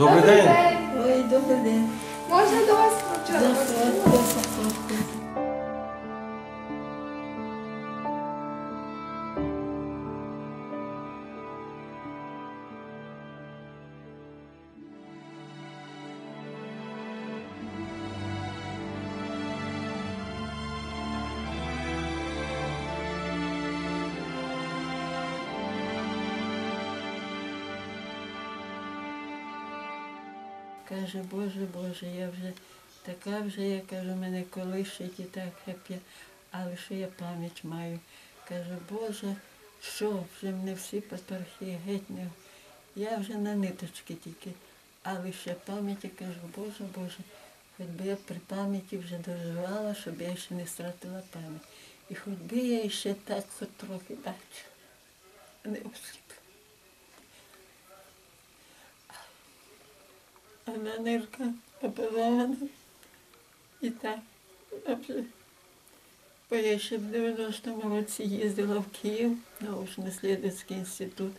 Добрий день. Ой, добрий день. Можна до вас Заходьте, Каже, Боже, Боже, я вже така вже, я кажу, мене колишить і так як але що я пам'ять маю. Каже, Боже, що, вже мене всі патрохи геть не. Я вже на ниточки тільки, але ще пам'яті кажу, Боже, Боже, хоч би я при пам'яті вже доживала, щоб я ще не втратила пам'ять. І хоч би я ще так хоч трохи бачу, а не нирка оперована. І так. Бо я ще в 90-му році їздила в Київ на наслідницький інститут.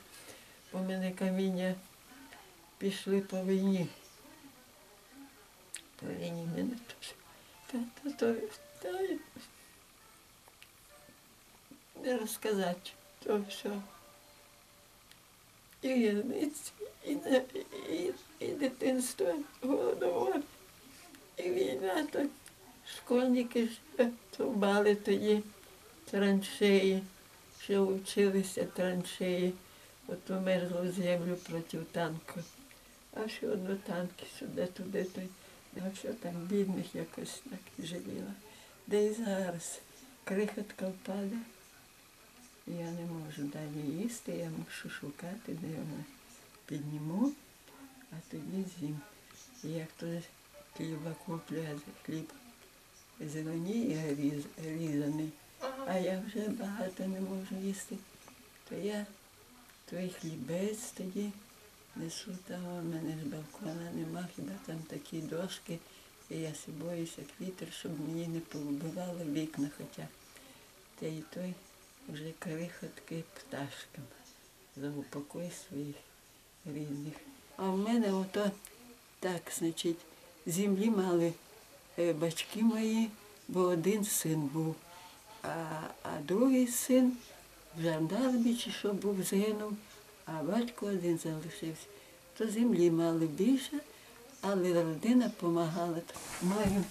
У мене каміння пішли по війні. По війні мене теж. Та, та, та, не розказати, то все. І в'язниці, і, і, і дитинство голодомор, і війна, то школьники ще трубали тоді траншеї, ще вчилися траншеї, от у землю проти танку. А все одно танки сюди, туди, туди. А все там бідних якось так жаліла. Де і зараз крихотка впаде. Я не можу далі їсти, я мушу шукати, де його підніму, а тоді з'їм. І як то хліба куплю, хліб зеленіє різ, різаний, а я вже багато не можу їсти, то я той хлібець тоді несу там, у мене ж балкона нема, хіба там такі дошки, і я си боюся вітер, щоб мені не повбивало вікна хоча. Та й той вже крихотки пташкам. За упокой своїх рідних. А в мене ото так, значить, землі мали е, батьки мої, бо один син був, а, а другий син в жандармі чи що був згинув, а батько один залишився. То землі мали більше, але родина допомагала. Маю,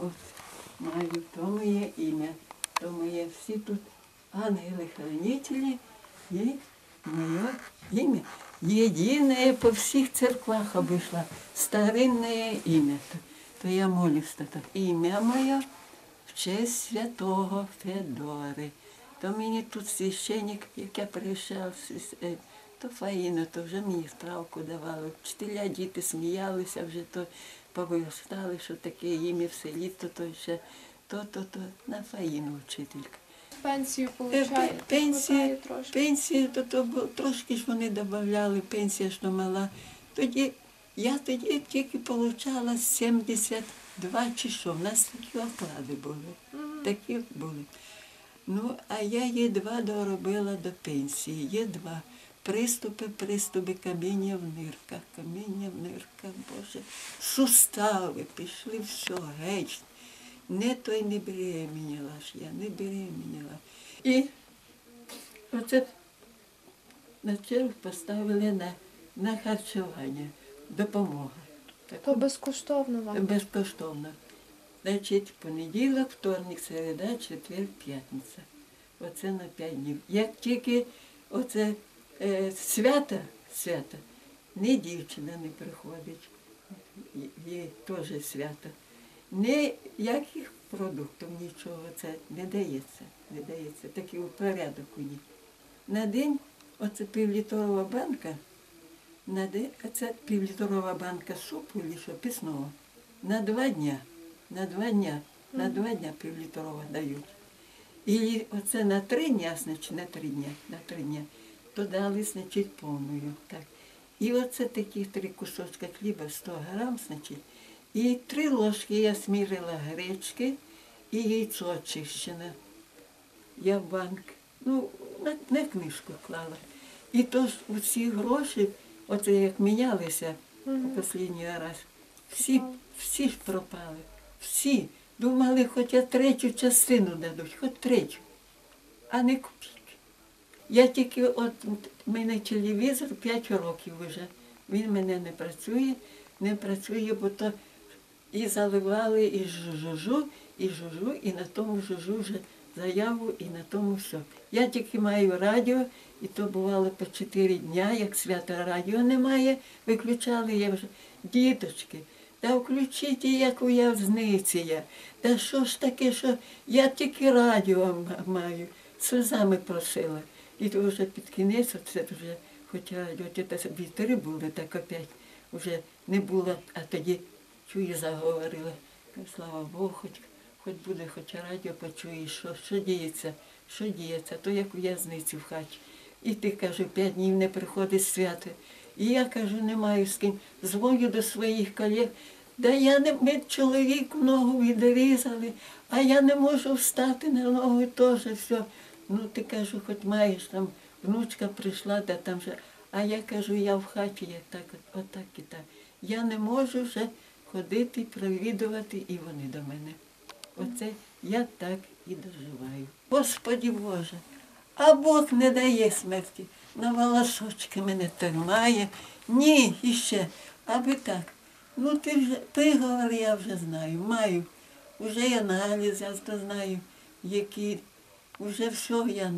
от, маю, то моє ім'я, то моє всі тут ангели-хранителі і моє ім'я. Єдине по всіх церквах обійшла, старинне ім'я. То, я молюся так. Ім'я моє в честь святого Федори. То мені тут священник, як я приїжджав, е, то Фаїна, то вже мені справку давали. Вчителя діти сміялися, вже то повиростали, що таке ім'я в селі, то, то ще то, то, то на Фаїну вчителька. Пенсію Е, получаєте? Трошки. пенсія, то, то трошки ж вони додавали, пенсія ж мала. Тоді, я тоді тільки отримала 72 чи що, в нас такі оклади були. Такі були. Ну, а я єдва доробила до пенсії, єдва. Приступи, приступи, каміння в нирках, каміння в нирках, Боже. Сустави пішли, все, геть. Не той не беременіла ж я, не беременіла. І оце на чергу поставили на, на харчування, допомога. То безкоштовно вам. безкоштовно. Значить, понеділок, вторник, середа, четвер, п'ятниця. Оце на п'ять днів. Як тільки оце е, свято, свято, ні дівчина не приходить, є теж свято. Ніяких продуктів, нічого це не дається. Не дається. Такий порядок у них. На день оце півлітрова банка, на день, це півлітрова банка супу, що, пісного. На два дня. На два дня. На два дня півлітрова дають. І оце на три дня, значить, на три дня, на три дня, то дали, значить, повною. Так. І оце такі три кусочка хліба, 100 грам, значить, і три ложки я смірила гречки і яйцо очищене. Я в банк, ну, на, на книжку клала. І то ж усі гроші, оце як мінялися, Мгм. останній раз. Всі, всі ж пропали. Всі. Думали, хоча третю частину дадуть, хоч третю, а не копійки. Я тільки от в мене телевізор 5 років вже. Він мене не працює, не працює, бо то і заливали, і жужу, і жужу, і на тому жужу вже заяву, і на тому все. Я тільки маю радіо, і то бувало по 4 дня, як свято радіо немає, виключали я вже. Діточки, та включіть, як у я. Та що ж таке, що я тільки радіо маю, сльозами просила. І то вже під кінець, це вже, хоча вітри були, так опять вже не було, а тоді чую, заговорила. Слава Богу, хоч, хоч буде, хоч радіо почуєш, що, що діється, що діється, то як у в'язниці в хаті. І ти, кажу, п'ять днів не приходить свято. І я кажу, не маю з ким. Дзвоню до своїх колег. Да я не ми чоловіку ногу відрізали, а я не можу встати на ногу теж все. Ну ти кажу, хоч маєш там, внучка прийшла, да там же. А я кажу, я в хаті, як так, от, отак і так. Я не можу вже ходити, провідувати, і вони до мене. Оце я так і доживаю. Господі Боже, а Бог не дає смерті. На волосочки мене тримає. Ні, іще, аби так. Ну ти вже приговор я вже знаю, маю. Уже і аналіз, я знаю, які, вже все я.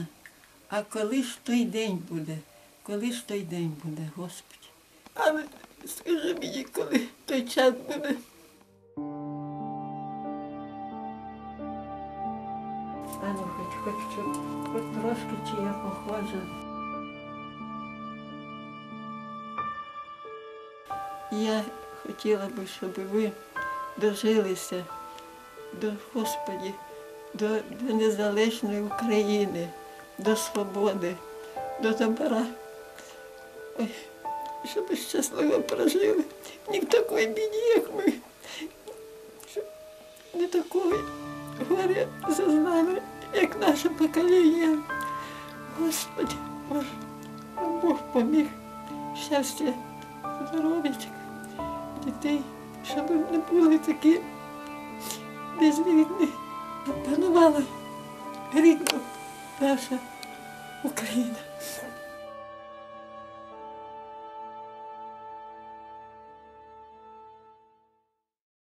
А коли ж той день буде? Коли ж той день буде, Господи? Скажи мені, коли той час буде. А ну, хоч, хоч, хоч трошки чи я похожа. Я хотіла би, щоб ви дожилися до Господі, до, до незалежної України, до свободи, до добра. Ой, щоб щасливо прожили. В такої біді, як ми. Щоб не такої горя зазнали, як наше покоління. Господи, Боже, Бог поміг щастя, здоров'ячка, дітей, щоб не були такі безвідні. Панувала рідна наша Україна.